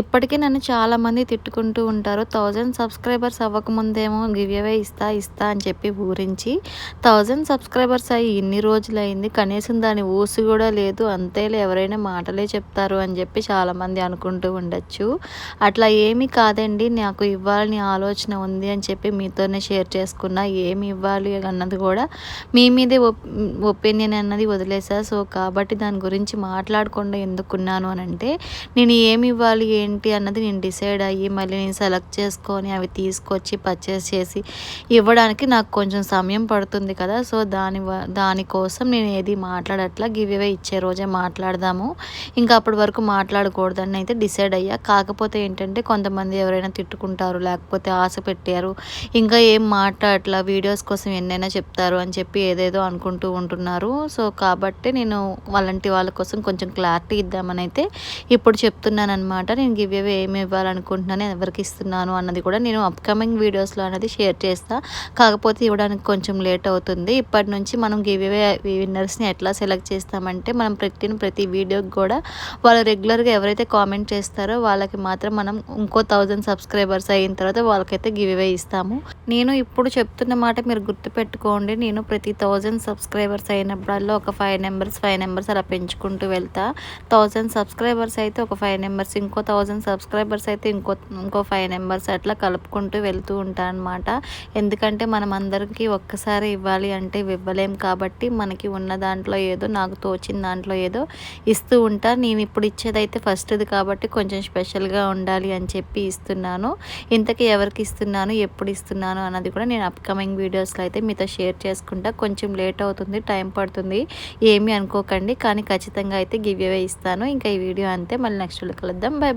ఇప్పటికీ నన్ను చాలామంది తిట్టుకుంటూ ఉంటారు. థౌజండ్ సబ్స్క్రైబర్స్ అవ్వకముందేమో గివ్ అవే ఇస్తా ఇస్తా అని చెప్పి ఊరించి థౌజండ్ సబ్స్క్రైబర్స్ అయ్యి ఇన్ని రోజులైంది కనీసం దాని ఊసి కూడా లేదు అంతేలే ఎవరైనా మాటలే చెప్తారు అని చెప్పి చాలామంది అనుకుంటూ ఉండొచ్చు. అట్లా ఏమీ కాదండి నాకు ఇవ్వాలని ఆలోచన ఉంది అని చెప్పి మీతోనే షేర్ చేసుకున్నా ఏమి ఇవ్వాలి అన్నది కూడా మీ మీదే ఒపీనియన్ అన్నది వదిలేసా. సో కాబట్టి దాని గురించి మాట్లాడకుండా ఎందుకున్నాను అని అంటే నేను ఏమి ఇవ్వాలి ఏంటి అన్నది నేను డిసైడ్ అయ్యి మళ్ళీ నేను సెలెక్ట్ చేసుకొని అవి తీసుకొచ్చి పర్చేస్ చేసి ఇవ్వడానికి నాకు కొంచెం సమయం పడుతుంది కదా. సో దాని దానికోసం నేను ఏది మాట్లాడట్లా గివ్ అవే ఇచ్చే రోజే మాట్లాడదాము. ఇంకా అప్పటి వరకు మాట్లాడకూడదని అయితే డిసైడ్ అయ్యా. కాకపోతే ఏంటంటే కొంతమంది ఎవరైనా తిట్టుకుంటారు లేకపోతే ఆశ పెట్టారు ఇంకా ఏం మాట్లాడట్లా వీడియోస్ కోసం ఎన్నైనా చెప్తారు అని చెప్పి ఏదేదో అనుకుంటూ ఉంటున్నారు. సో కాబట్టి నేను వాళ్ళంటి వాళ్ళ కోసం కొంచెం క్లారిటీ ఇద్దామని అయితే ఇప్పుడు చెప్తున్నాను అనమాట నేను గివ్ అవే ఏమి ఇవ్వాలనుకుంటున్నాను ఎవరికి ఇస్తున్నాను అన్నది కూడా నేను అప్కమింగ్ వీడియోస్లో అనేది షేర్ చేస్తా. కాకపోతే ఇవ్వడానికి కొంచెం లేట్ అవుతుంది. ఇప్పటి నుంచి మనం గివ్ అవే విన్నర్స్ని ఎట్లా సెలెక్ట్ చేస్తామంటే మనం పెట్టిన ప్రతి వీడియోకి కూడా వాళ్ళు రెగ్యులర్గా ఎవరైతే కామెంట్ చేస్తారో వాళ్ళకి మాత్రం మనం ఇంకో థౌజండ్ సబ్స్క్రైబర్స్ అయిన తర్వాత వాళ్ళకైతే గివ్ అవే ఇస్తాము. నేను ఇప్పుడు చెప్తున్న మాట మీరు గుర్తుపెట్టుకోండి. నేను ప్రతి థౌజండ్ సబ్స్క్రైబర్స్ అయినప్పుడల్లా ఒక ఫైవ్ నెంబర్స్ ఫైవ్ నెంబర్స్ అలా పెంచుకుంటూ వెళ్తా. థౌజండ్ సబ్స్క్రైబర్స్ అయితే ఒక ఫైవ్ నెంబర్స్ ఇంకో థౌజండ్ సబ్స్క్రైబర్స్ అయితే ఇంకో ఇంకో ఫైవ్ నెంబర్స్ అట్లా కలుపుకుంటూ వెళ్తూ ఉంటాను అనమాట ఎందుకంటే మనం అందరికీ ఒక్కసారి ఇవ్వాలి అంటే ఇవ్వలేం కాబట్టి మనకి ఉన్న దాంట్లో ఏదో నాకు తోచిన దాంట్లో ఏదో ఇస్తూ ఉంటా. నేను ఇప్పుడు ఇచ్చేదైతే ఫస్ట్ది కాబట్టి కొంచెం స్పెషల్గా ఉండాలి అని చెప్పి ఇస్తున్నాను. ఇంతకీ ఎవరికి ఇస్తున్నాను ఎప్పుడు ఇస్తున్నాను అన్నది కూడా నేను అప్కమింగ్ వీడియోస్లో అయితే మీతో షేర్ చేసుకుంటా. కొంచెం లేట్ అవుతుంది టైం పడుతుంది ఏమీ అనుకోకండి. కానీ ఖచ్చితంగా అయితే గివ్ అవే ఇస్తాను. ఇంకా ఈ వీడియో అంతే. మళ్ళీ నెక్స్ట్ కలుద్దాం. బై.